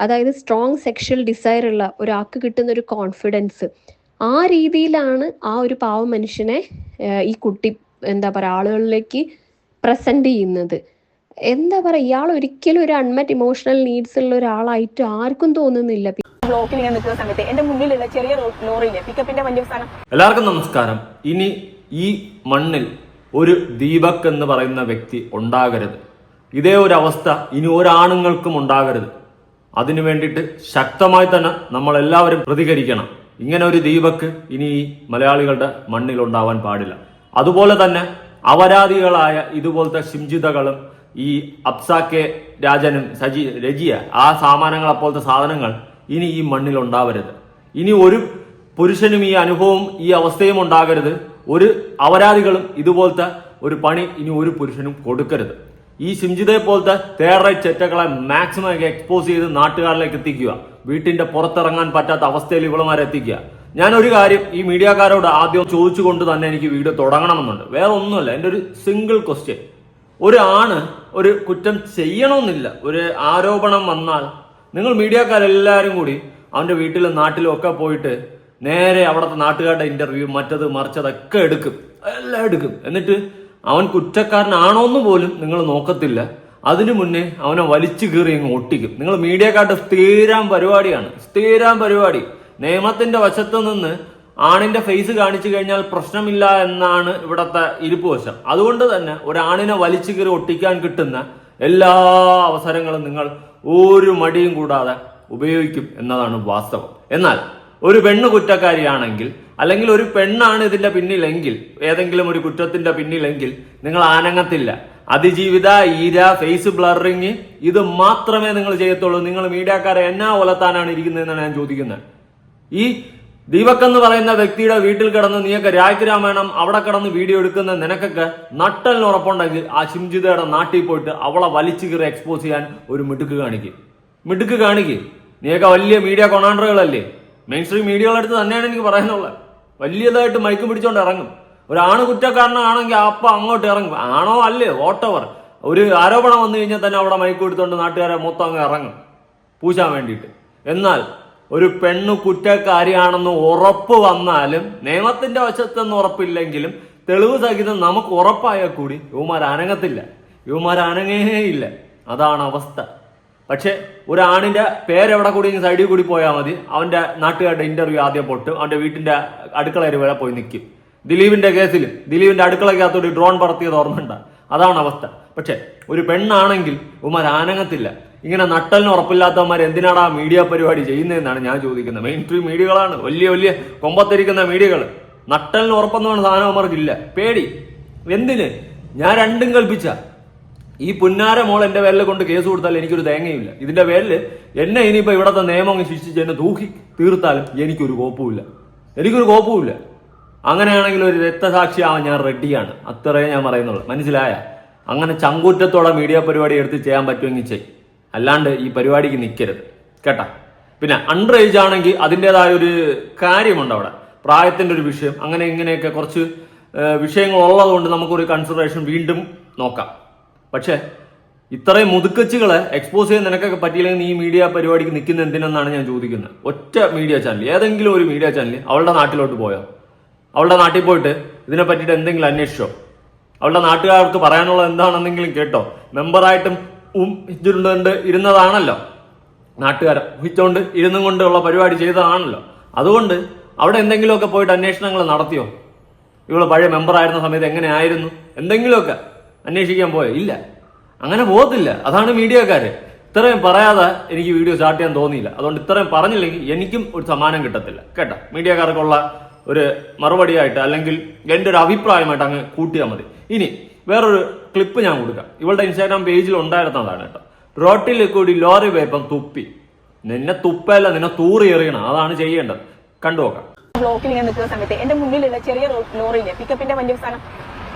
അതായത് strong sexual Desire ഉള്ള ഒരാൾക്ക് കിട്ടുന്ന ഒരു കോൺഫിഡൻസ് ആ രീതിയിലാണ് ആ ഒരു പാവ മനുഷ്യനെ ഈ കുട്ടി എന്താ പറയുക ആളുകളിലേക്ക് പ്രസന്റ് ചെയ്യുന്നത്. എന്താ പറയുക ഇയാൾ ഒരിക്കലും ഒരു അൺമെറ്റ് ഇമോഷണൽ നീഡ്സ് ഉള്ള ഒരാളായിട്ട് ആർക്കും തോന്നുന്നില്ല. ബ്ലോക്കിൽ ഞാൻ നിൽക്കുന്ന സമയത്ത് എന്റെ മുന്നിലുള്ള ചെറിയ റോ- ലോറിയിലെ പിക്കപ്പിന്റെ വലിയ സാധനം എല്ലാവർക്കും നമസ്കാരം. ഇനി ഈ മണ്ണിൽ ഒരു ദീപക് എന്ന് പറയുന്ന വ്യക്തി ഉണ്ടാകരുത്. ഇതേ ഒരു അവസ്ഥ ഇനി ഒരാണുങ്ങൾക്കും ഉണ്ടാകരുത്. അതിനു വേണ്ടിയിട്ട് ശക്തമായി തന്നെ നമ്മൾ എല്ലാവരും പ്രതികരിക്കണം. ഇങ്ങനെ ഒരു ദീപക്ക് ഇനി ഈ മലയാളികളുടെ മണ്ണിലുണ്ടാവാൻ പാടില്ല. അതുപോലെ തന്നെ അപരാധികളായ ഇതുപോലത്തെ ശിംജിതകളും ഈ അബ്സാക്കെ രാജനും സജി രജിയ ആ സാമാനങ്ങൾ അപ്പോലത്തെ സാധനങ്ങൾ ഇനി ഈ മണ്ണിൽ ഉണ്ടാവരുത്. ഇനി ഒരു പുരുഷനും ഈ അനുഭവവും ഈ അവസ്ഥയും ഉണ്ടാകരുത്. ഒരു അപരാധികളും ഇതുപോലത്തെ ഒരു പണി ഇനി ഒരു പുരുഷനും കൊടുക്കരുത്. ഈ ശിംജിതയെ പോലത്തെ തേറ ചെറ്റകളെ മാക്സിമം എക്സ്പോസ് ചെയ്ത് നാട്ടുകാരിലേക്ക് എത്തിക്കുക. വീട്ടിന്റെ പുറത്തിറങ്ങാൻ പറ്റാത്ത അവസ്ഥയിൽ ഇവളുമാരെ എത്തിക്കുക. ഞാൻ ഒരു കാര്യം ഈ മീഡിയക്കാരോട് ആദ്യം ചോദിച്ചുകൊണ്ട് തന്നെ എനിക്ക് വീഡിയോ തുടങ്ങണമെന്നുണ്ട്. വേറെ ഒന്നുമല്ല എന്റെ ഒരു സിംഗിൾ ക്വസ്റ്റ്യൻ ഒരു ആണ് ഒരു കുറ്റം ചെയ്യണമെന്നില്ല. ഒരു ആരോപണം വന്നാൽ നിങ്ങൾ മീഡിയക്കാരെല്ലാവരും കൂടി അവന്റെ വീട്ടിലും നാട്ടിലും ഒക്കെ പോയിട്ട് നേരെ അവിടുത്തെ നാട്ടുകാരുടെ ഇന്റർവ്യൂ മറ്റത് മറിച്ചതൊക്കെ എടുക്കും. എല്ലാം എടുക്കും. എന്നിട്ട് അവൻ കുറ്റക്കാരനാണോ എന്ന് പോലും നിങ്ങൾ നോക്കത്തില്ല. അതിനു മുന്നേ അവനെ വലിച്ചു കീറി അങ്ങ് ഒട്ടിക്കും. നിങ്ങൾ മീഡിയക്കാട്ട് സ്ഥിരം പരിപാടിയാണ്. സ്ഥിരം പരിപാടി. നിയമത്തിന്റെ വശത്ത് നിന്ന് ആണിന്റെ ഫേസ് കാണിച്ചു കഴിഞ്ഞാൽ പ്രശ്നമില്ല എന്നാണ് ഇവിടത്തെ ഇരിപ്പ് വശം. അതുകൊണ്ട് തന്നെ ഒരാണിനെ വലിച്ചു കീറി ഒട്ടിക്കാൻ കിട്ടുന്ന എല്ലാ അവസരങ്ങളും നിങ്ങൾ ഒരു മടിയും കൂടാതെ ഉപയോഗിക്കും എന്നതാണ് വാസ്തവം. എന്നാൽ ഒരു പെണ്ണ് കുറ്റക്കാരിയാണെങ്കിൽ അല്ലെങ്കിൽ ഒരു പെണ്ണാണ് ഇതിന്റെ പിന്നിലെങ്കിൽ ഏതെങ്കിലും ഒരു കുറ്റത്തിന്റെ പിന്നിലെങ്കിൽ നിങ്ങൾ ആനങ്ങത്തില്ല. അതിജീവിത ഈര ഫേസ് ബ്ലറിങ് ഇത് മാത്രമേ നിങ്ങൾ ചെയ്യത്തുള്ളൂ. നിങ്ങൾ മീഡിയക്കാരെ എന്നാ ഒലത്താനാണ് ഇരിക്കുന്നതെന്നാണ് ഞാൻ ചോദിക്കുന്നത്. ഈ ദീപക് എന്ന് പറയുന്ന വ്യക്തിയുടെ വീട്ടിൽ കിടന്ന് നീയൊക്കെ രാജ് രാമായണം അവിടെ കിടന്ന് വീഡിയോ എടുക്കുന്ന നിനക്കൊക്കെ നട്ടലിന് ഉറപ്പുണ്ടെങ്കിൽ ആ ശിംജിതയുടെ നാട്ടിൽ പോയിട്ട് അവളെ വലിച്ചു കീറി എക്സ്പോസ് ചെയ്യാൻ ഒരു മിടുക്ക് കാണിക്കും. മിടുക്ക് കാണിക്കും. നീയൊക്കെ വലിയ മീഡിയ കൊണാണ്ടറുകളല്ലേ മെയിൻ സ്ട്രീം മീഡിയകളടുത്ത് തന്നെയാണ് എനിക്ക് പറയാനുള്ളത്. വലിയതായിട്ട് മയക്കും പിടിച്ചോണ്ട് ഇറങ്ങും. ഒരു ആണ് കുറ്റക്കാരനാണെങ്കിൽ അപ്പ അങ്ങോട്ട് ഇറങ്ങും. ആണോ അല്ലേ? വോട്ടവർ ഒരു ആരോപണം വന്നു കഴിഞ്ഞാൽ തന്നെ അവിടെ മയക്ക് കൊടുത്തോണ്ട് നാട്ടുകാരെ മൊത്തം അങ്ങ് ഇറങ്ങും. പൂശാൻ വേണ്ടിയിട്ട്. എന്നാൽ ഒരു പെണ്ണു കുറ്റക്കാരിയാണെന്ന് ഉറപ്പ് വന്നാലും നിയമത്തിന്റെ വശത്തെന്ന് ഉറപ്പില്ലെങ്കിലും തെളിവ് സഹിതം നമുക്ക് ഉറപ്പായാൽ കൂടി യുവമാർ അനങ്ങത്തില്ല. യുവമാർ അനങ്ങേ ഇല്ല അതാണ് അവസ്ഥ. പക്ഷെ ഒരു ആണിന്റെ പേരെവിടെ കൂടി സൈഡിൽ കൂടി പോയാൽ മതി. അവന്റെ നാട്ടുകാരുടെ ഇന്റർവ്യൂ ആദ്യം പൊട്ട്. അവന്റെ വീട്ടിന്റെ അടുക്കളയിൽ വരെ പോയി നിൽക്കും ദിലീപിന്റെ കേസിൽ ദിലീപിന്റെ അടുക്കളയ്ക്കകത്തോട് ഡ്രോൺ പറത്തിയത് ഓർമ്മയുണ്ട? അതാണ് അവസ്ഥ. പക്ഷെ ഒരു പെണ്ണാണെങ്കിൽ ഉമാർ ആനങ്ങത്തില്ല ഇങ്ങനെ നട്ടലിന് ഉറപ്പില്ലാത്തവന്മാർ എന്തിനാണ് ആ മീഡിയ പരിപാടി ചെയ്യുന്നതെന്നാണ് ഞാൻ ചോദിക്കുന്നത്. മെയിൻ സ്ട്രീം മീഡിയകളാണ് വലിയ വലിയ കൊമ്പത്തിരിക്കുന്ന മീഡിയകൾ നട്ടലിന് ഉറപ്പെന്ന് പറഞ്ഞ സാധനം അവന്മാർക്കില്ല പേടി. എന്തിന്? ഞാൻ രണ്ടും കൽപ്പിച്ച. ഈ പുന്നാര മോൾ എന്റെ പേരിൽ കൊണ്ട് കേസ് കൊടുത്താൽ എനിക്കൊരു തേങ്ങയില്ല ഇതിന്റെ പേരിൽ എന്നെ ഇനിയിപ്പോ ഇവിടത്തെ നിയമം ശിക്ഷിച്ച് എന്നെ തൂക്കി തീർത്താലും എനിക്കൊരു കോപ്പുമില്ല. എനിക്കൊരു കോപ്പുമില്ല. അങ്ങനെയാണെങ്കിൽ ഒരു രക്തസാക്ഷിയാവാൻ ഞാൻ റെഡിയാണ്. അത്രയേ ഞാൻ പറയുന്നുള്ളൂ. മനസ്സിലായ? അങ്ങനെ ചങ്കൂറ്റത്തോടെ മീഡിയ പരിപാടി എടുത്ത് ചെയ്യാൻ പറ്റുമെങ്കിൽ ചെയ്. അല്ലാണ്ട് ഈ പരിപാടിക്ക് നിൽക്കരുത് കേട്ടാ? പിന്നെ അണ്ടർ ഏജ് ആണെങ്കിൽ അതിന്റെതായ ഒരു കാര്യമുണ്ട് അവിടെ. പ്രായത്തിന്റെ ഒരു വിഷയം. അങ്ങനെ ഇങ്ങനെയൊക്കെ കുറച്ച് വിഷയങ്ങൾ ഉള്ളതുകൊണ്ട് നമുക്കൊരു കൺസിഡറേഷൻ വീണ്ടും നോക്കാം. പക്ഷേ ഇത്രയും മുതുക്കച്ചുകളെ എക്സ്പോസ് ചെയ്യാൻ നിനക്കൊക്കെ പറ്റിയില്ലെങ്കിൽ നീ മീഡിയ പരിപാടിക്ക് നിൽക്കുന്ന എന്തിനെന്നാണ് ഞാൻ ചോദിക്കുന്നത്. ഒറ്റ മീഡിയ ചാനൽ ഏതെങ്കിലും ഒരു മീഡിയ ചാനൽ അവളുടെ നാട്ടിലോട്ട് പോയോ? അവളുടെ നാട്ടിൽ പോയിട്ട് ഇതിനെ പറ്റിയിട്ട് എന്തെങ്കിലും അന്വേഷിച്ചോ? അവളുടെ നാട്ടുകാർക്ക് പറയാനുള്ളത് എന്താണെന്നെങ്കിലും കേട്ടോ. മെമ്പറായിട്ടും ഉം ഇരുന്നതാണല്ലോ. നാട്ടുകാരെ ഊഹിച്ചുകൊണ്ട് ഇരുന്നും കൊണ്ടുള്ള പരിപാടി ചെയ്തതാണല്ലോ. അതുകൊണ്ട് അവിടെ എന്തെങ്കിലുമൊക്കെ പോയിട്ട് അന്വേഷണങ്ങൾ നടത്തിയോ? ഇവൾ പഴയ മെമ്പറായിരുന്ന സമയത്ത് എങ്ങനെയായിരുന്നു എന്തെങ്കിലുമൊക്കെ അന്വേഷിക്കാൻ പോയോ? ഇല്ല. അങ്ങനെ പോകത്തില്ല. അതാണ് മീഡിയക്കാര്. ഇത്രയും പറയാതെ എനിക്ക് വീഡിയോ സ്റ്റാർട്ട് ചെയ്യാൻ തോന്നിയില്ല. അതുകൊണ്ട് ഇത്രയും പറഞ്ഞില്ലെങ്കിൽ എനിക്കും ഒരു സമ്മാനം കിട്ടത്തില്ല. കേട്ടോ? മീഡിയക്കാർക്കുള്ള ഒരു മറുപടിയായിട്ട് അല്ലെങ്കിൽ എന്റെ ഒരു അഭിപ്രായമായിട്ട് അങ്ങ് കൂട്ടിയാൽ മതി. ഇനി വേറൊരു ക്ലിപ്പ് ഞാൻ കൊടുക്കാം. ഇവളുടെ ഇൻസ്റ്റാഗ്രാം പേജിൽ ഉണ്ടായിരുന്നതാണ് കേട്ടോ. റോട്ടിൽ കൂടി ലോറി വേപ്പം തുപ്പി. നിന്നെ തുപ്പല്ല നിന്നെ തൂറി എറിയണം. അതാണ് ചെയ്യേണ്ടത്. കണ്ടു നോക്കാം. ബ്ലോക്കിൽ ഞാൻ നിൽക്കുന്ന സമയത്ത് എന്റെ മുന്നിലുള്ള ചെറിയ ലോറിയിലെ പിക്കപ്പിന്റെ വലിയ സാധനം.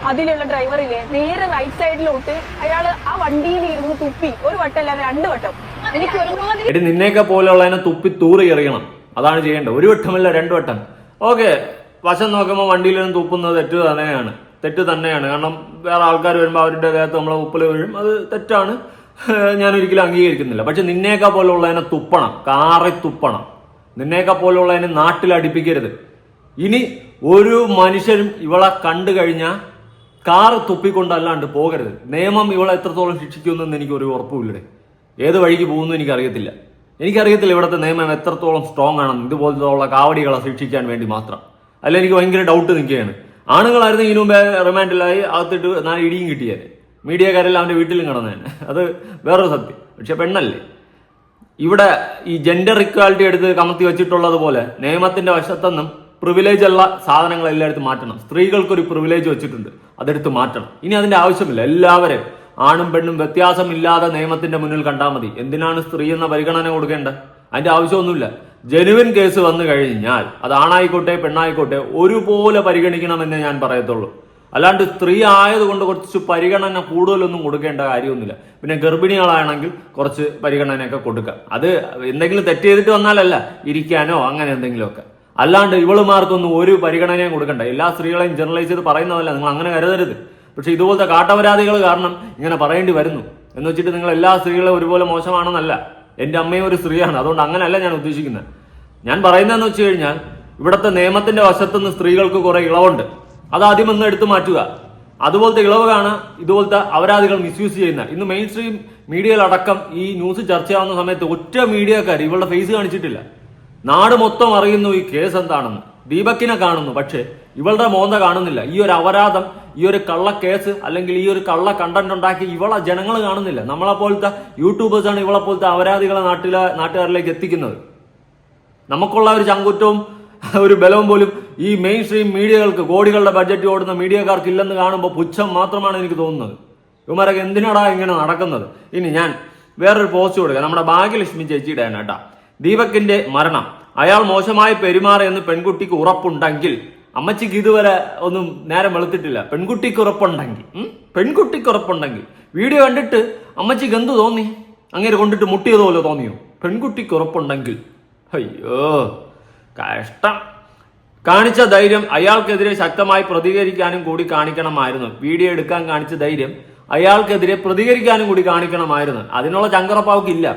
അതിലുള്ള ഡ്രൈവറിലെ നേരെ റൈറ്റ് സൈഡിലോട്ട് അയാൾ ആ വണ്ടിയിൽ ഇരുന്ന് തുപ്പി. ഒരു വട്ടം അല്ലാതെ രണ്ട് വട്ടം. എനിക്ക് ഒരുമാതിരി എടി നിന്നെയൊക്കെ പോലെയുള്ളതിനെ തുപ്പി തൂറി എറിയണം. അതാണ് ചെയ്യേണ്ടത്. ഒരു വട്ടമല്ല രണ്ടു വട്ടം. ഓക്കെ വശം നോക്കുമ്പോൾ വണ്ടിയിൽ നിന്ന് തുപ്പുന്നത് തെറ്റ് തന്നെയാണ്. തെറ്റ് തന്നെയാണ്. കാരണം വേറെ ആൾക്കാർ വരുമ്പോൾ അവരുടെ ദേഹത്ത് നമ്മളെ ഉപ്പിൽ വീഴും. അത് തെറ്റാണ്. ഞാൻ ഒരിക്കലും അംഗീകരിക്കുന്നില്ല. പക്ഷെ നിന്നേക്കാ പോലുള്ളതിനെ തുപ്പണം. കാറി തുപ്പണം. നിന്നേക്കാ പോലുള്ളതിനെ നാട്ടിൽ അടിപ്പിക്കരുത് ഇനി ഒരു മനുഷ്യരും ഇവളെ കണ്ടു കഴിഞ്ഞാൽ കാറ് തുപ്പിക്കൊണ്ടല്ലാണ്ട് പോകരുത്. നിയമം ഇവളെ എത്രത്തോളം ശിക്ഷിക്കുമെന്ന് എനിക്ക് ഒരു ഉറപ്പുമില്ലേ ഏത് വഴിക്ക് പോകുന്നു എനിക്കറിയത്തില്ല. എനിക്കറിയത്തില്ല ഇവിടുത്തെ നിയമം എത്രത്തോളം സ്ട്രോങ് ആണെന്ന്. ഇതുപോലത്തെ കാവടികളെ ശിക്ഷിക്കാൻ വേണ്ടി മാത്രം. അല്ല എനിക്ക് ഭയങ്കര ഡൗട്ട് നിൽക്കുകയാണ്. ആണുങ്ങളായിരുന്നു ഇതിനു മുമ്പേ റിമാൻഡിലായി അകത്തിട്ട് നാല് ഇടിയും കിട്ടിയത് മീഡിയക്കാരെല്ലാം അവന്റെ വീട്ടിലും കിടന്നതന്നെ അത് വേറൊരു സത്യം. പക്ഷെ പെണ്ണല്ലേ. ഇവിടെ ഈ ജെൻഡർ ഇക്വാലിറ്റി എടുത്ത് കമത്തി വെച്ചിട്ടുള്ളത് പോലെ നിയമത്തിന്റെ വശത്തുനിന്നും പ്രിവിലേജ് ഉള്ള സാധനങ്ങൾ എല്ലായിടത്തും മാറ്റണം. സ്ത്രീകൾക്കൊരു പ്രിവിലേജ് വെച്ചിട്ടുണ്ട്. അതെടുത്ത് മാറ്റണം. ഇനി അതിന്റെ ആവശ്യമില്ല. എല്ലാവരും ആണും പെണ്ണും വ്യത്യാസമില്ലാതെ നിയമത്തിന്റെ മുന്നിൽ കണ്ടാൽ മതി. എന്തിനാണ് സ്ത്രീ എന്ന പരിഗണന കൊടുക്കേണ്ടത്? അതിന്റെ ആവശ്യമൊന്നുമില്ല. ജനുവിൻ കേസ് വന്നു കഴിഞ്ഞാൽ അത് ആണായിക്കോട്ടെ പെണ്ണായിക്കോട്ടെ ഒരുപോലെ പരിഗണിക്കണമെന്നേ ഞാൻ പറയത്തുള്ളൂ. അല്ലാണ്ട് സ്ത്രീ ആയതുകൊണ്ട് കുറച്ച് പരിഗണന കൂടുതലൊന്നും കൊടുക്കേണ്ട കാര്യമൊന്നുമില്ല. പിന്നെ ഗർഭിണികളാണെങ്കിൽ കുറച്ച് പരിഗണനയൊക്കെ കൊടുക്കുക അത് എന്തെങ്കിലും തെറ്റ് ചെയ്തിട്ട് വന്നാലല്ല ഇരിക്കാനോ അങ്ങനെ എന്തെങ്കിലുമൊക്കെ. അല്ലാണ്ട് ഇവളുമാർക്കൊന്നും ഒരു പരിഗണനയും കൊടുക്കണ്ട. എല്ലാ സ്ത്രീകളെയും ജനറലൈസ് ചെയ്ത് പറയുന്നതല്ല. നിങ്ങൾ അങ്ങനെ കരുതരുത്. പക്ഷെ ഇതുപോലത്തെ കാട്ടപരാധികൾ കാരണം ഇങ്ങനെ പറയേണ്ടി വരുന്നു. എന്ന് വെച്ചിട്ട് നിങ്ങൾ എല്ലാ സ്ത്രീകളും ഒരുപോലെ മോശമാണെന്നല്ല. എന്റെ അമ്മയും ഒരു സ്ത്രീയാണ്. അതുകൊണ്ട് അങ്ങനെയല്ല ഞാൻ ഉദ്ദേശിക്കുന്നത്. ഞാൻ പറയുന്നതെന്ന് വെച്ച് കഴിഞ്ഞാൽ ഇവിടുത്തെ നിയമത്തിന്റെ വശത്തുനിന്ന് സ്ത്രീകൾക്ക് കുറെ ഇളവുണ്ട്. അത് ആദ്യം ഒന്ന് എടുത്തു മാറ്റുക. അതുപോലത്തെ ഇളവുകളാണ് ഇതുപോലത്തെ അപരാധികൾ മിസ്യൂസ് ചെയ്യുന്ന ഇന്ന് മെയിൻ സ്ട്രീം മീഡിയയിലടക്കം ഈ ന്യൂസ് ചർച്ചയാവുന്ന സമയത്ത് ഒറ്റ മീഡിയക്കാർ ഇവളുടെ ഫേസ് കാണിച്ചിട്ടില്ല. നാട് മൊത്തം അറിയുന്നു ഈ കേസ് എന്താണെന്ന്. ദീപക്കിനെ കാണുന്നു പക്ഷേ ഇവളുടെ മോന്ത കാണുന്നില്ല. ഈ ഒരു അപരാധം ഈ ഒരു കള്ള കേസ് അല്ലെങ്കിൽ ഈ ഒരു കള്ള കണ്ടന്റ് ഉണ്ടാക്കി ഇവളെ ജനങ്ങൾ കാണുന്നില്ല. നമ്മളെ പോലത്തെ യൂട്യൂബേഴ്സാണ് ഇവളെ പോലത്തെ അപരാധികളെ നാട്ടിലെ നാട്ടുകാരിലേക്ക് എത്തിക്കുന്നത്. നമുക്കുള്ള ഒരു ചങ്കുറ്റവും ഒരു ബലവും പോലും ഈ മെയിൻ സ്ട്രീം മീഡിയകൾക്ക് കോടികളുടെ ബഡ്ജറ്റ് ഓടുന്ന മീഡിയക്കാർക്ക് ഇല്ലെന്ന് കാണുമ്പോൾ പുച്ഛം മാത്രമാണ് എനിക്ക് തോന്നുന്നത്. ഇവന്മാരൊക്കെ എന്തിനാടാ ഇങ്ങനെ നടക്കുന്നത്? ഇനി ഞാൻ വേറൊരു പോസ്റ്റ് കൊടുക്കുക നമ്മുടെ ഭാഗ്യലക്ഷ്മി ചേച്ചിയുടെ കേട്ടാ. ദീപകിന്റെ മരണം. അയാൾ മോശമായി പെരുമാറിയെന്ന് പെൺകുട്ടിക്ക് ഉറപ്പുണ്ടെങ്കിൽ അമ്മച്ചിക്ക് ഇതുവരെ ഒന്നും നേരം വെളുത്തിട്ടില്ല. പെൺകുട്ടിക്ക് ഉറപ്പുണ്ടെങ്കിൽ പെൺകുട്ടിക്ക് ഉറപ്പുണ്ടെങ്കിൽ. വീഡിയോ കണ്ടിട്ട് അമ്മച്ചിക്ക് എന്ത് തോന്നി? അങ്ങനെ കൊണ്ടിട്ട് മുട്ടിയതുപോലെ തോന്നിയോ? പെൺകുട്ടിക്ക് ഉറപ്പുണ്ടെങ്കിൽ. അയ്യോ കഷ്ടം. കാണിച്ച ധൈര്യം അയാൾക്കെതിരെ ശക്തമായി പ്രതികരിക്കാനും കൂടി കാണിക്കണമായിരുന്നു. വീഡിയോ എടുക്കാൻ കാണിച്ച ധൈര്യം അയാൾക്കെതിരെ പ്രതികരിക്കാനും കൂടി കാണിക്കണമായിരുന്നു. അതിനുള്ള ചങ്കറപ്പാവക്കില്ല.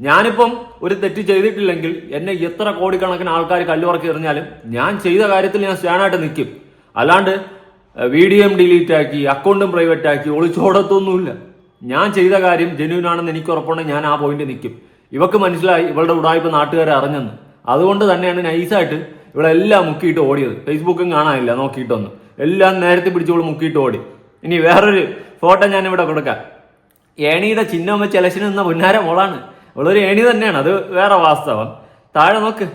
ഞാനിപ്പം ഒരു തെറ്റ് ചെയ്തിട്ടില്ലെങ്കിൽ എന്നെ എത്ര കോടിക്കണക്കിന് ആൾക്കാർ കല്ലുറക്കി എറിഞ്ഞാലും ഞാൻ ചെയ്ത കാര്യത്തിൽ ഞാൻ സ്റ്റാൻഡായിട്ട് നിൽക്കും. അല്ലാണ്ട് വീഡിയോ വീഡിയോയും ഡിലീറ്റ് ആക്കി അക്കൗണ്ടും പ്രൈവറ്റ് ആക്കി ഒളിച്ചോടത്തൊന്നുമില്ല. ഞാൻ ചെയ്ത കാര്യം ജെന്യൂൻ ആണെന്ന് എനിക്ക് ഉറപ്പുണ്ടെങ്കിൽ ഞാൻ ആ പോയിന്റ് നിൽക്കും. ഇവക്ക് മനസ്സിലായി ഇവളുടെ ഉടായ്പ നാട്ടുകാരെ അറിഞ്ഞെന്ന്. അതുകൊണ്ട് തന്നെയാണ് നൈസായിട്ട് ഇവളെല്ലാം മുക്കിയിട്ട് ഓടിയത്. ഫേസ്ബുക്കും കാണാനില്ല നോക്കിയിട്ടൊന്ന്. എല്ലാം നേരത്തെ പിടിച്ചോളൂ മുക്കിയിട്ട് ഓടി. ഇനി വേറൊരു ഫോട്ടോ ഞാൻ ഇവിടെ കൊടുക്കാം. ഏണിയുടെ ചിഹ്നം വെച്ച് ഇലക്ഷന് നിന്ന പുന്നാര മോളാണ്. ഇവളൊരു ഏണി തന്നെയാണ്. അത് വേറെ വാസ്തവം. താഴെ നോക്ക്.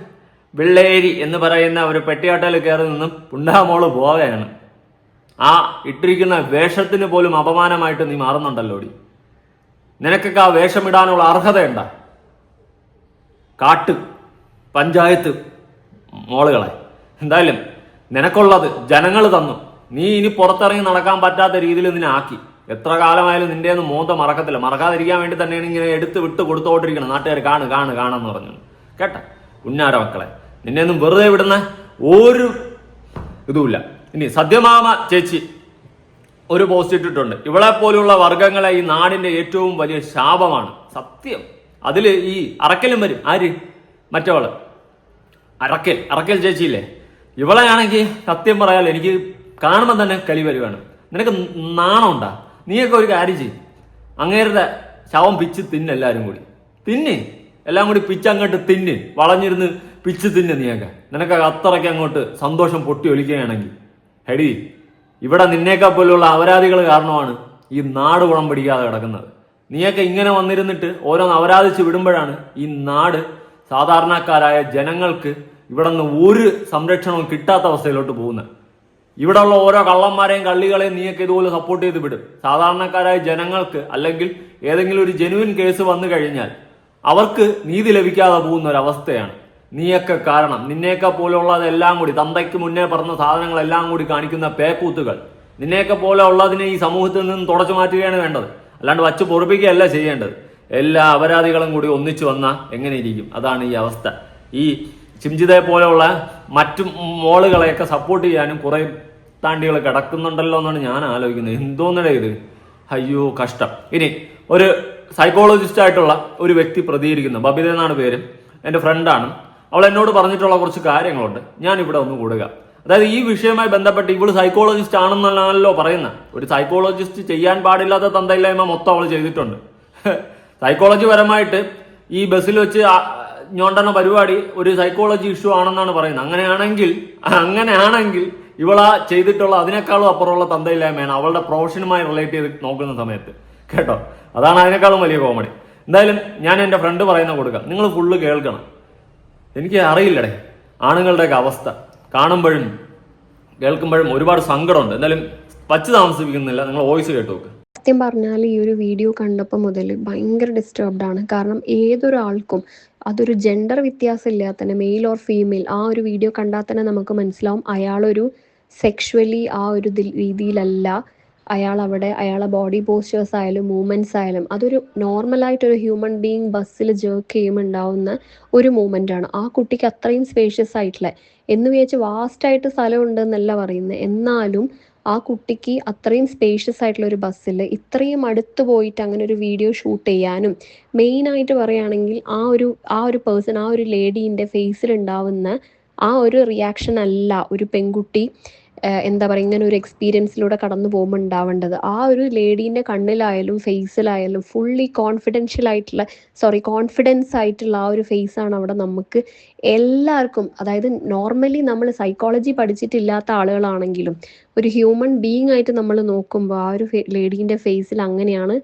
വെള്ളേരി എന്ന് പറയുന്ന ഒരു പെട്ടിയാട്ടയിൽ കയറി നിന്നും പുണ്ടാമോൾ പോവുകയാണ്. ആ ഇട്ടിരിക്കുന്ന വേഷത്തിന് പോലും അപമാനമായിട്ട് നീ മാറുന്നുണ്ടല്ലോടി നിനക്കൊക്കെ ആ വേഷമിടാനുള്ള അർഹതയുണ്ട? കാട്ട് പഞ്ചായത്ത് മോളുകളെ. എന്തായാലും നിനക്കുള്ളത് ജനങ്ങൾ തന്നു. നീ ഇനി പുറത്തിറങ്ങി നടക്കാൻ പറ്റാത്ത രീതിയിൽ നിന്നെ ആക്കി. എത്ര കാലമായാലും നിന്റെ ഒന്ന് മോന്ത മറക്കത്തില്ല. മറക്കാതിരിക്കാൻ വേണ്ടി തന്നെയാണ് ഇങ്ങനെ എടുത്ത് വിട്ട് കൊടുത്തോണ്ടിരിക്കണം നാട്ടുകാർ കാണു കാണു കാണാന്ന് പറഞ്ഞു. കേട്ട? ഉന്നാര മക്കളെ. നിന്നെ ഒന്നും വെറുതെ വിടുന്ന ഒരു ഇതുമില്ല. ഇനി സത്യമാമ ചേച്ചി ഒരു പോസ്റ്റ് ഇട്ടിട്ടുണ്ട്. ഇവളെ പോലുള്ള വർഗങ്ങളെ ഈ നാടിന്റെ ഏറ്റവും വലിയ ശാപമാണ്. സത്യം. അതിൽ ഈ അറക്കലും വരും. ആര്? മറ്റവൾ. അറക്കൽ. അറക്കൽ ചേച്ചിയില്ലേ? ഇവളെയാണെങ്കിൽ സത്യം പറയാലോ എനിക്ക് കാണുമ്പോൾ തന്നെ കലി വരുവാണ്. നിനക്ക് നാണമുണ്ടാ? നീയൊക്കെ ഒരു കാര്യം ചെയ്യും. അങ്ങേരുടെ ശവം പിച്ച് തിന്ന് എല്ലാവരും കൂടി. തിന്ന്. എല്ലാം കൂടി പിച്ച് അങ്ങോട്ട് തിന്ന്. വളഞ്ഞിരുന്ന് പിച്ച് തിന്ന് നീയൊക്കെ. നിനക്ക് അത്രയ്ക്ക് അങ്ങോട്ട് സന്തോഷം പൊട്ടി ഒലിക്കുകയാണെങ്കിൽ. ഹെടി ഇവിടെ നിന്നേക്കാൾ പോലുള്ള അപരാധികൾ കാരണമാണ് ഈ നാട് കുളം പിടിക്കാതെ കിടക്കുന്നത്. നീയൊക്കെ ഇങ്ങനെ വന്നിരുന്നിട്ട് ഓരോന്ന് അപരാധിച്ച് വിടുമ്പോഴാണ് ഈ നാട് സാധാരണക്കാരായ ജനങ്ങൾക്ക് ഇവിടെ നിന്ന് ഒരു സംരക്ഷണവും കിട്ടാത്ത അവസ്ഥയിലോട്ട് പോകുന്നത്. ഇവിടെ ഉള്ള ഓരോ കള്ളന്മാരെയും കള്ളികളെയും നീയൊക്കെ ഇതുപോലെ സപ്പോർട്ട് ചെയ്ത് വിടും. സാധാരണക്കാരായ ജനങ്ങൾക്ക് അല്ലെങ്കിൽ ഏതെങ്കിലും ഒരു ജെനുവിൻ കേസ് വന്നു കഴിഞ്ഞാൽ അവർക്ക് നീതി ലഭിക്കാതെ പോകുന്ന അവസ്ഥയാണ്. നീയൊക്കെ കാരണം നിന്നെയൊക്കെ പോലെയുള്ളതെല്ലാം കൂടി തന്തയ്ക്ക് മുന്നേ പറഞ്ഞ സാധനങ്ങളെല്ലാം കൂടി കാണിക്കുന്ന പേക്കൂത്തുകൾ നിന്നെയൊക്കെ പോലെ ഉള്ളതിനെ ഈ സമൂഹത്തിൽ നിന്ന് തുടച്ചു മാറ്റുകയാണ് വേണ്ടത്. അല്ലാണ്ട് വച്ച് പൊറപ്പിക്കുകയല്ല ചെയ്യേണ്ടത്. എല്ലാ അപരാധികളും കൂടി ഒന്നിച്ചു വന്നാൽ എങ്ങനെയിരിക്കും അതാണ് ഈ അവസ്ഥ. ഈ ചിംജിതയെ പോലെയുള്ള മറ്റു മോളുകളെയൊക്കെ സപ്പോർട്ട് ചെയ്യാനും കുറെ താണ്ടികൾ കിടക്കുന്നുണ്ടല്ലോ എന്നാണ് ഞാൻ ആലോചിക്കുന്നത്. എന്തോന്നടേ ഇത്? അയ്യോ കഷ്ടം. ഇനി ഒരു സൈക്കോളജിസ്റ്റ് ആയിട്ടുള്ള ഒരു വ്യക്തി പ്രതികരിക്കുന്നു. ബബിത എന്നാണ് പേര്. എന്റെ ഫ്രണ്ടാണ് അവൾ എന്നോട് പറഞ്ഞിട്ടുള്ള കുറച്ച് കാര്യങ്ങളുണ്ട്. ഞാൻ ഇവിടെ ഒന്ന് കൂടുക. അതായത് ഈ വിഷയവുമായി ബന്ധപ്പെട്ട് ഇവൾ സൈക്കോളജിസ്റ്റ് ആണെന്നല്ലോ പറയുന്നത്. ഒരു സൈക്കോളജിസ്റ്റ് ചെയ്യാൻ പാടില്ലാത്ത തന്തയില്ലായ്മ മൊത്തം അവൾ ചെയ്തിട്ടുണ്ട്. സൈക്കോളജി പരമായിട്ട് ഈ ബസ്സിൽ വെച്ച് ഞോണ്ടണ പരിപാടി ഒരു സൈക്കോളജി ഇഷ്യൂ ആണെന്നാണ് പറയുന്നത്. അങ്ങനെയാണെങ്കിൽ അങ്ങനെയാണെങ്കിൽ ഇവളാ ചെയ്തിട്ടുള്ള അതിനേക്കാളും അപ്പുറമുള്ള തന്തയില്ലായ്മയാണ് അവളുടെ പ്രൊഫഷനുമായി റിലേറ്റ് ചെയ്ത് നോക്കുന്ന സമയത്ത്. കേട്ടോ? അതാണ് അതിനേക്കാളും വലിയ കോമഡി എന്തായാലും ഞാൻ എന്റെ ഫ്രണ്ട് പറയുന്ന കൊടുക്കാം. നിങ്ങൾ ഫുള്ള് കേൾക്കണം. എനിക്ക് അറിയില്ലടേ. ആണുങ്ങളുടെയൊക്കെ അവസ്ഥ. കാണുമ്പോഴും കേൾക്കുമ്പോഴും ഒരുപാട് സങ്കടമുണ്ട്. എന്തായാലും വച്ച് താമസിപ്പിക്കുന്നില്ല. നിങ്ങൾ വോയിസ് കേട്ട് നോക്ക്. സത്യം പറഞ്ഞാൽ ഈ ഒരു വീഡിയോ കണ്ടപ്പോൾ മുതൽ ഭയങ്കര ഡിസ്റ്റർബ്ഡ് ആണ്. കാരണം ഏതൊരാൾക്കും അതൊരു ജെൻഡർ വ്യത്യാസം ഇല്ലാത്തന്നെ മെയിൽ ഓർ ഫീമെയിൽ ആ ഒരു വീഡിയോ കണ്ടാൽ തന്നെ നമുക്ക് മനസ്സിലാവും. അയാളൊരു സെക്ഷുവലി ആ ഒരു രീതിയിലല്ല അയാൾ അവിടെ അയാളെ ബോഡി പോസ്റ്റേഴ്സ് ആയാലും മൂവ്മെന്റ്സ് ആയാലും അതൊരു നോർമലായിട്ടൊരു ഹ്യൂമൻ ബീങ് ബസ്സിൽ ജേർക്ക് ചെയ്യുമ്പോൾ ഉണ്ടാവുന്ന ഒരു മൂവ്മെന്റ് ആണ്. ആ കുട്ടിക്ക് അത്രയും സ്പേഷ്യസ് ആയിട്ടില്ല. എന്ന് വിചാരിച്ച് സ്ഥലം ഉണ്ടെന്നല്ല പറയുന്നത് എന്നാലും ആ കുട്ടിക്ക് അത്രയും സ്പേഷ്യസ് ആയിട്ടുള്ള ഒരു ബസ്സിൽ ഇത്രയും അടുത്ത് പോയിട്ട് അങ്ങനെ ഒരു വീഡിയോ ഷൂട്ട് ചെയ്യാനും മെയിനായിട്ട് പറയുകയാണെങ്കിൽ ആ ഒരു ആ ഒരു പേഴ്സൺ ആ ഒരു ലേഡീന്റെ ഫേസിൽ ഉണ്ടാവുന്ന ആ ഒരു റിയാക്ഷൻ അല്ല ഒരു പെൺകുട്ടി എന്താ പറയുക ഇങ്ങനെ ഒരു എക്സ്പീരിയൻസിലൂടെ കടന്നു പോകുമ്പോൾ ഉണ്ടാവേണ്ടത് ആ ഒരു ലേഡീന്റെ കണ്ണിലായാലും ഫേസിലായാലും ഫുള്ളി കോൺഫിഡൻഷ്യൽ ആയിട്ടുള്ള സോറി കോൺഫിഡൻസ് ആയിട്ടുള്ള ആ ഒരു ഫേസ് ആണ് അവിടെ നമുക്ക് എല്ലാവർക്കും അതായത് നോർമലി നമ്മൾ സൈക്കോളജി പഠിച്ചിട്ടില്ലാത്ത ആളുകളാണെങ്കിലും ഒരു ഹ്യൂമൻ ബീങ് ആയിട്ട് നമ്മൾ നോക്കുമ്പോൾ ആ ഒരു ലേഡീന്റെ ഫേസിൽ അങ്ങനെയാണ്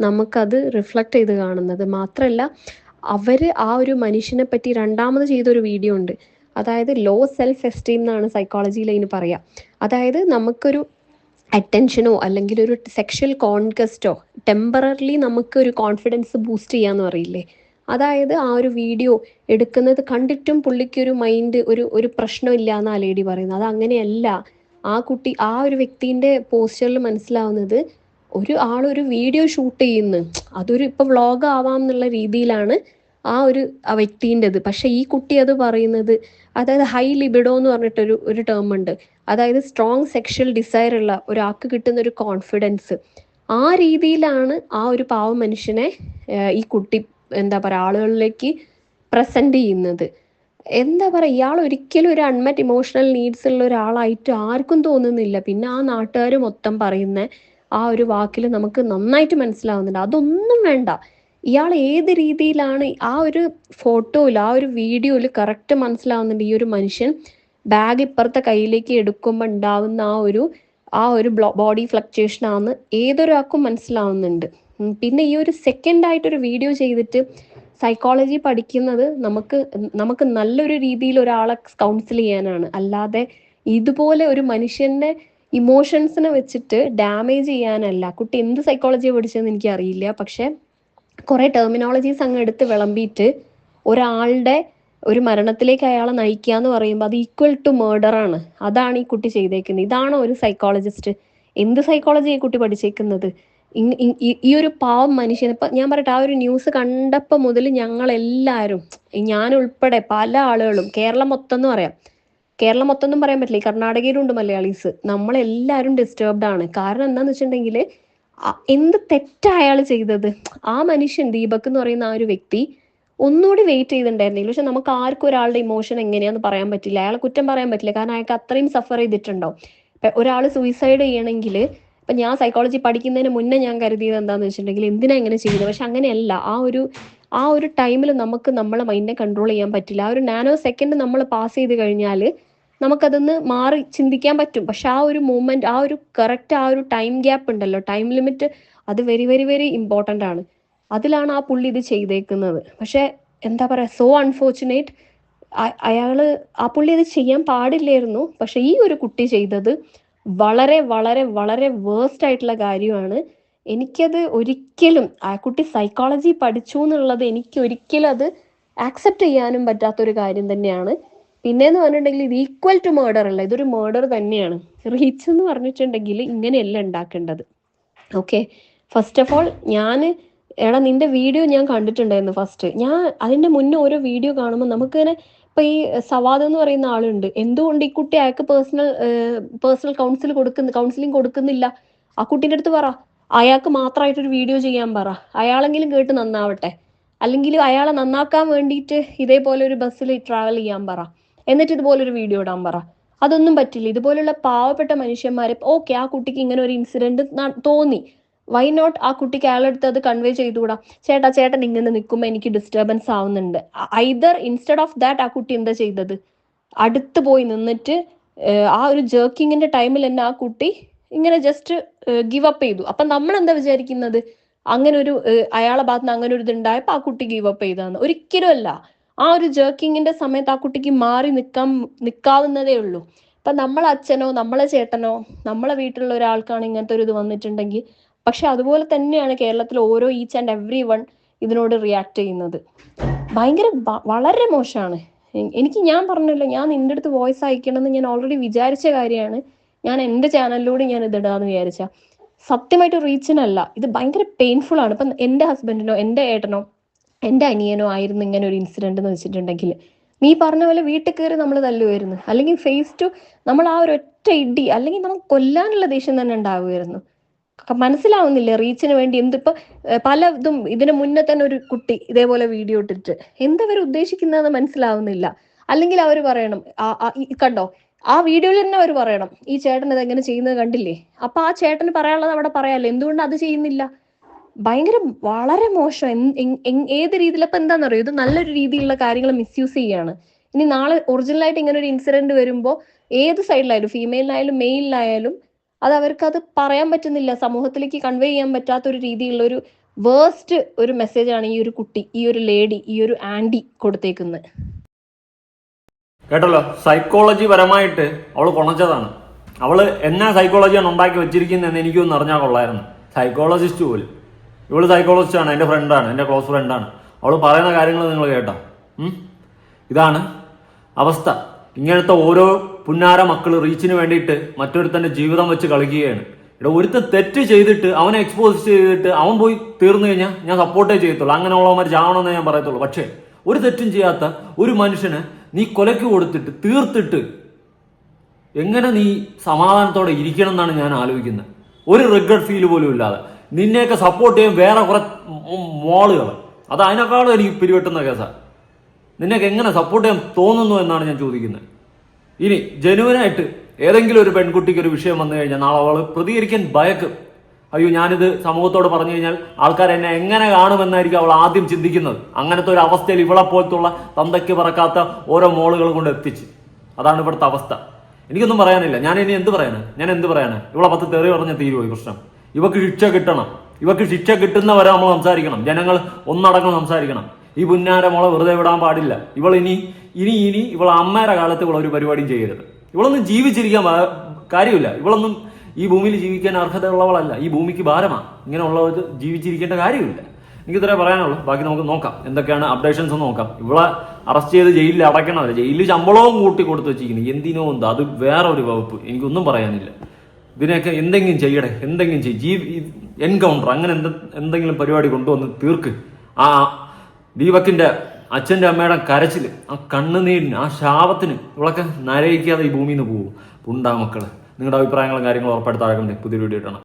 നമുക്കത് റിഫ്ലക്റ്റ് ചെയ്ത് കാണുന്നത്. മാത്രമല്ല അവർ ആ ഒരു മനുഷ്യനെ പറ്റി രണ്ടാമത് ചെയ്തൊരു വീഡിയോ ഉണ്ട്. അതായത് ലോ സെൽഫ് എസ്റ്റീം എന്നാണ് സൈക്കോളജിയിൽ അതിന് പറയുക അതായത് നമുക്കൊരു അറ്റൻഷനോ അല്ലെങ്കിൽ ഒരു സെക്ഷൽ കോൺകസ്റ്റോ ടെമ്പററിലി നമുക്ക് ഒരു കോൺഫിഡൻസ് ബൂസ്റ്റ് ചെയ്യാന്ന് പറയില്ലേ? അതായത് ആ ഒരു വീഡിയോ എടുക്കുന്നത് കണ്ടിട്ടും പുള്ളിക്കൊരു മൈൻഡ് ഒരു ഒരു പ്രശ്നമില്ല എന്നാ ലേഡി പറയുന്നത്. അത് അങ്ങനെയല്ല. ആ കുട്ടി ആ ഒരു വ്യക്തിന്റെ പോസ്റ്ററിൽ മനസ്സിലാവുന്നത് ഒരു ആളൊരു വീഡിയോ ഷൂട്ട് ചെയ്യുന്നു. അതൊരു ഇപ്പോൾ വ്ളോഗ് ആവാം എന്നുള്ള രീതിയിലാണ് ആ ഒരു ആ വ്യക്തിന്റെത്. പക്ഷെ ഈ കുട്ടി അത് പറയുന്നത് അതായത് ഹൈ ലിബിഡോ എന്ന് പറഞ്ഞിട്ടൊരു ഒരു ടേം ഉണ്ട്. അതായത് സ്ട്രോങ് സെക്ഷൽ ഡിസയർ ഉള്ള ഒരാൾക്ക് കിട്ടുന്ന ഒരു കോൺഫിഡൻസ് ആ രീതിയിലാണ് ആ ഒരു പാവ മനുഷ്യനെ ഈ കുട്ടി എന്താ പറയുക ആളുകളിലേക്ക് പ്രസന്റ് ചെയ്യുന്നത്. എന്താ പറയുക ഇയാൾ ഒരിക്കലും ഒരു അൺമെറ്റ് ഇമോഷണൽ നീഡ്സ് ഉള്ള ഒരാളായിട്ട് ആർക്കും തോന്നുന്നില്ല. പിന്നെ ആ നാട്ടുകാർ മൊത്തം പറയുന്ന ആ ഒരു വാക്കിൽ നമുക്ക് നന്നായിട്ട് മനസ്സിലാവുന്നുണ്ട്. അതൊന്നും വേണ്ട. ഇയാൾ ഏത് രീതിയിലാണ് ആ ഒരു ഫോട്ടോയിൽ ആ ഒരു വീഡിയോയിൽ കറക്റ്റ് മനസ്സിലാവുന്നുണ്ട് ഈ ഒരു മനുഷ്യൻ? ബാഗ് ഇപ്പുറത്തെ കയ്യിലേക്ക് എടുക്കുമ്പോൾ ഉണ്ടാവുന്ന ആ ഒരു ആ ഒരു ബോഡി ഫ്ലക്ച്വേഷൻ ആണെന്ന് ഏതൊരാൾക്കും മനസ്സിലാവുന്നുണ്ട്. പിന്നെ ഈ ഒരു സെക്കൻഡ് ആയിട്ടൊരു വീഡിയോ ചെയ്തിട്ട് സൈക്കോളജി പഠിക്കുന്നത് നമുക്ക് നമുക്ക് നല്ലൊരു രീതിയിൽ ഒരാളെ കൗൺസിൽ ചെയ്യാനാണ്. അല്ലാതെ ഇതുപോലെ ഒരു മനുഷ്യന്റെ ഇമോഷൻസിനെ വെച്ചിട്ട് ഡാമേജ് ചെയ്യാനല്ല. കുട്ടി എന്ത് സൈക്കോളജി പഠിച്ചതെന്ന് എനിക്ക് അറിയില്ല പക്ഷെ കുറെ ടെർമിനോളജീസ് അങ്ങ് എടുത്ത് വിളമ്പിയിട്ട് ഒരാളുടെ ഒരു മരണത്തിലേക്ക് അയാളെ നയിക്കുക എന്ന് പറയുമ്പോൾ അത് ഈക്വൽ ടു മേർഡർ ആണ്. അതാണ് ഈ കുട്ടി ചെയ്തേക്കുന്നത്. ഇതാണ് ഒരു സൈക്കോളജിസ്റ്റ് എന്ത് സൈക്കോളജി ഈ കുട്ടി പഠിച്ചേക്കുന്നത്? ഈ- ഒരു പാവം മനുഷ്യൻ ഇപ്പൊ ഞാൻ പറയട്ടെ ആ ഒരു ന്യൂസ് കണ്ടപ്പോൾ മുതൽ ഞങ്ങൾ ഞാൻ ഉൾപ്പെടെ പല ആളുകളും കേരളം മൊത്തം എന്ന് പറയാം കേരളം മൊത്തം ഒന്നും പറയാൻ പറ്റില്ല ഈ കർണാടകയിലുണ്ട് മലയാളീസ് നമ്മളെല്ലാവരും ഡിസ്റ്റർബ്ഡ് ആണ്. കാരണം എന്താന്ന് വെച്ചിട്ടുണ്ടെങ്കിൽ എന്ത് തെറ്റാ അയാൾ ചെയ്തത്? ആ മനുഷ്യൻ ദീപക് എന്ന് പറയുന്ന ആ ഒരു വ്യക്തി ഒന്നുകൂടി വെയിറ്റ് ചെയ്തിട്ടുണ്ടായിരുന്നില്ല. പക്ഷെ നമുക്ക് ആർക്കും ഒരാളുടെ ഇമോഷൻ എങ്ങനെയാന്ന് പറയാൻ പറ്റില്ല. അയാളെ കുറ്റം പറയാൻ പറ്റില്ല. കാരണം അയാൾക്ക് അത്രയും സഫർ ചെയ്തിട്ടുണ്ടാവും ഇപ്പൊ ഒരാൾ സൂയിസൈഡ് ചെയ്യണമെങ്കിൽ ഇപ്പൊ ഞാൻ സൈക്കോളജി പഠിക്കുന്നതിന് മുന്നേ ഞാൻ കരുതിയത് എന്താണെന്ന് വെച്ചിട്ടുണ്ടെങ്കിൽ എന്തിനാ ഇങ്ങനെ ചെയ്യുന്നത്? പക്ഷെ അങ്ങനെയല്ല. ആ ഒരു ആ ഒരു ടൈമിൽ നമുക്ക് നമ്മളെ മൈൻഡിനെ കൺട്രോൾ ചെയ്യാൻ പറ്റില്ല. ആ ഒരു നാനോ സെക്കൻഡ് നമ്മൾ പാസ് ചെയ്ത് കഴിഞ്ഞാൽ നമുക്കതൊന്ന് മാറി ചിന്തിക്കാൻ പറ്റും. പക്ഷെ ആ ഒരു മൂമെന്റ് ആ ഒരു കറക്റ്റ് ആ ഒരു ടൈം ഗ്യാപ്പ് ഉണ്ടല്ലോ. ടൈം ലിമിറ്റ് അത് വെരി വെരി വെരി ഇമ്പോർട്ടന്റ് ആണ്. അതിലാണ് ആ പുള്ളി ഇത് ചെയ്തേക്കുന്നത്. പക്ഷെ എന്താ പറയാ സോ അൺഫോർച്ചുനേറ്റ് അയാൾ ആ പുള്ളി ഇത് ചെയ്യാൻ പാടില്ലായിരുന്നു. പക്ഷെ ഈ ഒരു കുട്ടി ചെയ്തത് വളരെ വളരെ വളരെ വേർസ്റ്റ് ആയിട്ടുള്ള കാര്യമാണ്. എനിക്കത് ഒരിക്കലും ആ കുട്ടി സൈക്കോളജി പഠിച്ചു എന്നുള്ളത് എനിക്ക് ഒരിക്കലും അത് ആക്സെപ്റ്റ് ചെയ്യാനും പറ്റാത്തൊരു കാര്യം തന്നെയാണ്. പിന്നെന്ന് പറഞ്ഞിട്ടുണ്ടെങ്കിൽ ഇത് ഈക്വൽ ടു മേർഡർ അല്ല. ഇതൊരു മേർഡർ തന്നെയാണ്. റീച്ച് എന്ന് പറഞ്ഞിട്ടുണ്ടെങ്കിൽ ഇങ്ങനെയല്ല ഉണ്ടാക്കേണ്ടത്. ഓക്കെ ഫസ്റ്റ് ഓഫ് ഓൾ ഞാൻ എടാ നിന്റെ വീഡിയോ ഞാൻ കണ്ടിട്ടുണ്ടായിരുന്നു ഫസ്റ്റ് ഞാൻ അതിന്റെ മുന്നേ ഓരോ വീഡിയോ കാണുമ്പോൾ നമുക്കിങ്ങനെ ഇപ്പൊ ഈ സവാദ് എന്ന് പറയുന്ന ആളുണ്ട്. എന്തുകൊണ്ട് ഈ കുട്ടി അയാൾക്ക് പേഴ്സണൽ പേഴ്സണൽ കൗൺസിൽ കൊടുക്കുന്ന കൗൺസിലിംഗ് കൊടുക്കുന്നില്ല? ആ കുട്ടീന്റെ അടുത്ത് പറ. അയാൾക്ക് മാത്രമായിട്ടൊരു വീഡിയോ ചെയ്യാൻ പറ. അയാളെങ്കിലും കേട്ട് നന്നാവട്ടെ. അല്ലെങ്കിൽ അയാളെ നന്നാക്കാൻ വേണ്ടിയിട്ട് ഇതേപോലെ ഒരു ബസ്സിൽ ട്രാവൽ ചെയ്യാൻ പറ. എന്നിട്ട് ഇതുപോലൊരു വീഡിയോ ഇടാൻ പറ. അതൊന്നും പറ്റില്ല. ഇതുപോലുള്ള പാവപ്പെട്ട മനുഷ്യന്മാരെ ഓക്കെ ആ കുട്ടിക്ക് ഇങ്ങനെ ഒരു ഇൻസിഡന്റ് തോന്നി. വൈ നോട്ട് ആ കുട്ടിക്ക് അയാളെടുത്ത് അത് കൺവേ ചെയ്തുകൂടാ? ചേട്ടാ ചേട്ടൻ ഇങ്ങനെ നിൽക്കുമ്പോൾ എനിക്ക് ഡിസ്റ്റർബൻസ് ആവുന്നുണ്ട്. ഐദർ ഇൻസ്റ്റെഡ് ഓഫ് ദാറ്റ് ആ കുട്ടി എന്താ ചെയ്തത്? അടുത്ത് പോയി നിന്നിട്ട് ആ ഒരു ജേർക്കിങ്ങിന്റെ ടൈമിൽ തന്നെ ആ കുട്ടി ഇങ്ങനെ ജസ്റ്റ് ഗിവ് അപ്പ് ചെയ്തു. അപ്പൊ നമ്മൾ എന്താ വിചാരിക്കുന്നത്? അങ്ങനെ ഒരു അയാളെ ഭാഗത്ത് നിന്ന് അങ്ങനെ ഒരു ഇതുണ്ടായപ്പോ ആ കുട്ടി ഗീവ് അപ്പ് ചെയ്താന്ന് ഒരിക്കലും അല്ല. ആ ഒരു ജേർക്കിങ്ങിന്റെ സമയത്ത് ആ കുട്ടിക്ക് മാറി നിൽക്കാൻ നിൽക്കാവുന്നതേ ഉള്ളൂ. ഇപ്പൊ നമ്മളെ അച്ഛനോ നമ്മളെ ചേട്ടനോ നമ്മളെ വീട്ടിലുള്ള ഒരാൾക്കാണ് ഇങ്ങനത്തെ ഒരു ഇത് വന്നിട്ടുണ്ടെങ്കിൽ പക്ഷെ അതുപോലെ തന്നെയാണ് കേരളത്തിൽ ഓരോ ഈച്ച് ആൻഡ് എവ്രി വൺ ഇതിനോട് റിയാക്ട് ചെയ്യുന്നത്. ഭയങ്കര വളരെ മോശമാണ്. എനിക്ക് ഞാൻ പറഞ്ഞല്ലോ ഞാൻ നിന്റെ അടുത്ത് വോയിസ് അയക്കണമെന്ന് ഞാൻ ഓൾറെഡി വിചാരിച്ച കാര്യമാണ്. ഞാൻ എന്റെ ചാനലിലൂടെ ഞാൻ ഇത് ഇടാന്ന് വിചാരിച്ച. സത്യമായിട്ട് റീച്ചിനല്ല ഇത് ഭയങ്കര പെയിൻഫുൾ ആണ്. ഇപ്പം എന്റെ ഹസ്ബൻഡിനോ എന്റെ ഏട്ടനോ എന്റെ അനിയനോ ആയിരുന്നു ഇങ്ങനെ ഒരു ഇൻസിഡന്റ് എന്ന് വെച്ചിട്ടുണ്ടെങ്കിൽ. നീ പറഞ്ഞ പോലെ വീട്ടിൽ കയറി നമ്മൾ തല്ലുമായിരുന്നു അല്ലെങ്കിൽ ഫേസ് ടു നമ്മൾ ആ ഒരു ഒറ്റ ഇടി അല്ലെങ്കിൽ നമുക്ക് കൊല്ലാനുള്ള ദേഷ്യം തന്നെ ഉണ്ടാവുമായിരുന്നു മനസ്സിലാവുന്നില്ല? റീച്ചിന് വേണ്ടി എന്തിപ്പോ ഏഹ് പല ഇതും ഇതിന് മുന്നേ തന്നെ ഒരു കുട്ടി ഇതേപോലെ വീഡിയോ ഇട്ടിട്ട്. എന്തവർ ഉദ്ദേശിക്കുന്നതെന്ന് മനസ്സിലാവുന്നില്ല. അല്ലെങ്കിൽ അവർ പറയണം കണ്ടോ? ആ വീഡിയോയിൽ തന്നെ അവർ പറയണം ഈ ചേട്ടൻ ഇത് എങ്ങനെ ചെയ്യുന്നത് കണ്ടില്ലേ? അപ്പൊ ആ ചേട്ടന് പറയാനുള്ളത് അവിടെ പറയാല്ലോ. എന്തുകൊണ്ട് അത് ചെയ്യുന്നില്ല? ഭയങ്കര വളരെ മോശം. ഏത് രീതിയിൽ അപ്പൊ എന്താണെന്നറിയോ ഇത് നല്ലൊരു രീതിയിലുള്ള കാര്യങ്ങൾ മിസ്യൂസ് ചെയ്യാണ്. ഇനി നാളെ ഒറിജിനൽ ആയിട്ട് ഇങ്ങനെ ഒരു ഇൻസിഡന്റ് വരുമ്പോ ഏത് സൈഡിലായാലും ഫീമെയിലിനായാലും മെയിലിനായാലും അത് അവർക്ക് അത് പറയാൻ പറ്റുന്നില്ല. സമൂഹത്തിലേക്ക് കൺവേ ചെയ്യാൻ പറ്റാത്ത ഒരു രീതിയിലുള്ള ഒരു വേർസ്റ്റ് ഒരു മെസ്സേജ് ആണ് ഈ ഒരു കുട്ടി ഈ ഒരു ലേഡി ഈ ഒരു ആന്റി കൊടുത്തേക്കുന്നത് കേട്ടല്ലോ? സൈക്കോളജി പരമായിട്ട് അവൾ കുണച്ചതാണ്. അവൾ എന്നാ സൈക്കോളജിയാണ് ഉണ്ടാക്കി വെച്ചിരിക്കുന്നതെന്ന് എനിക്കൊന്നും അറിഞ്ഞാൽ കൊള്ളായിരുന്നു. സൈക്കോളജിസ്റ്റ് പോലും. ഇവൾ ആണ് എന്റെ ഫ്രണ്ടാണ് എന്റെ ക്ലോസ് ഫ്രണ്ടാണ് അവൾ പറയുന്ന കാര്യങ്ങൾ നിങ്ങൾ കേട്ടോ. ഇതാണ് അവസ്ഥ. ഇങ്ങനത്തെ ഓരോ പുന്നാര മക്കൾ റീച്ചിന് വേണ്ടിയിട്ട് മറ്റൊരുത്തന്റെ ജീവിതം വെച്ച് കളിക്കുകയാണ്. ഇവിടെ ഒരുത്തൻ തെറ്റ് ചെയ്തിട്ട് അവനെ എക്സ്പോസ് ചെയ്തിട്ട് അവൻ പോയി തീർന്നു കഴിഞ്ഞാൽ ഞാൻ സപ്പോർട്ടേ ചെയ്യത്തുള്ളൂ. അങ്ങനെയുള്ളവന്മാർ ചാവണമെന്നേ ഞാൻ പറയത്തുള്ളൂ. പക്ഷേ ഒരു തെറ്റും ചെയ്യാത്ത ഒരു മനുഷ്യന് നീ കൊലയ്ക്ക് കൊടുത്തിട്ട് തീർത്തിട്ട് എങ്ങനെ നീ സമാധാനത്തോടെ ഇരിക്കണം എന്നാണ് ഞാൻ ആലോചിക്കുന്നത്. ഒരു റിഗ്രറ്റ് ഫീൽ പോലും ഇല്ലാതെ. നിന്നെയൊക്കെ സപ്പോർട്ട് ചെയ്യാൻ വേറെ കുറെ മോളുകൾ. അത് അതിനേക്കാളും എനിക്ക് പിരിവെട്ടുന്ന കേസാണ് നിന്നെയൊക്കെ എങ്ങനെ സപ്പോർട്ട് ചെയ്യാൻ തോന്നുന്നു എന്നാണ് ഞാൻ ചോദിക്കുന്നത്. ഇനി ജനുവനായിട്ട് ഏതെങ്കിലും ഒരു പെൺകുട്ടിക്ക് ഒരു വിഷയം വന്നു കഴിഞ്ഞാൽ നാളെ അവൾ പ്രതികരിക്കാൻ ഭയക്കും. അയ്യോ ഞാനിത് സമൂഹത്തോട് പറഞ്ഞു കഴിഞ്ഞാൽ ആൾക്കാർ എന്നെ എങ്ങനെ കാണുമെന്നായിരിക്കും അവൾ ആദ്യം ചിന്തിക്കുന്നത്. അങ്ങനത്തെ ഒരു അവസ്ഥയിൽ ഇവളെ പോലത്തുള്ള തന്തയ്ക്ക് പറക്കാത്ത ഓരോ മോളുകൾ കൊണ്ട് എത്തിച്ച്. അതാണ് ഇവിടുത്തെ അവസ്ഥ. എനിക്കൊന്നും പറയാനില്ല. ഞാൻ ഇനി എന്ത് പറയാനാ ഞാൻ എന്ത് പറയാനാ ഇവളെ പത്ത് തെറി പറഞ്ഞ തീരുവോ ഈ പ്രശ്നം? ഇവക്ക് ശിക്ഷ കിട്ടണം. ഇവക്ക് ശിക്ഷ കിട്ടുന്നവരെ നമ്മൾ സംസാരിക്കണം. ജനങ്ങൾ ഒന്നടങ്കം സംസാരിക്കണം. ഈ പുന്നാര മോളെ വെറുതെ വിടാൻ പാടില്ല. ഇവൾ ഇനി ഇനി ഇനി ഇവൾ അമ്മയുടെ കാലത്ത് ഇവളൊരു പരിപാടിയും ചെയ്യരുത്. ഇവളൊന്നും ജീവിച്ചിരിക്കാൻ കാര്യമില്ല. ഇവളൊന്നും ഈ ഭൂമിയിൽ ജീവിക്കാൻ അർഹതയുള്ളവളല്ല. ഈ ഭൂമിക്ക് ഭാരമാണ് ഇങ്ങനെയുള്ളവർ ജീവിച്ചിരിക്കേണ്ട കാര്യമില്ല. എനിക്ക് ഇത്രേ പറയാനുള്ളൂ. ബാക്കി നമുക്ക് നോക്കാം. എന്തൊക്കെയാണ് അപ്ഡേഷൻസ് നോക്കാം. ഇവളെ അറസ്റ്റ് ചെയ്ത് ജയിലിൽ അടയ്ക്കണമല്ല ജയിലിൽ ശമ്പളവും കൂട്ടി കൊടുത്തു വെച്ചിരിക്കുന്നു. എന്തിനോ എന്തോ. അത് വേറെ ഒരു വകുപ്പ്. എനിക്കൊന്നും പറയാനില്ല. ഇതിനെയൊക്കെ എന്തെങ്കിലും ചെയ്യടെ എന്തെങ്കിലും ചെയ്യും ജീ എൻകൗണ്ടർ അങ്ങനെ എന്ത് എന്തെങ്കിലും പരിപാടി കൊണ്ടുവന്ന് തീർക്ക്. ആ ദീപക്കിന്റെ അച്ഛന്റെ അമ്മയുടെ കരച്ചിൽ ആ കണ്ണുനീരിന് ആ ശാപത്തിന് ഇവളൊക്കെ നരയിക്കാതെ ഈ ഭൂമിയിൽ നിന്ന് പോകും പുണ്ടാ മക്കൾ നിങ്ങളുടെ അഭിപ്രായങ്ങളും കാര്യങ്ങളും ഉറപ്പെടുത്താറുണ്ട് പുതിയ വീഡിയോ ഇട്ടണം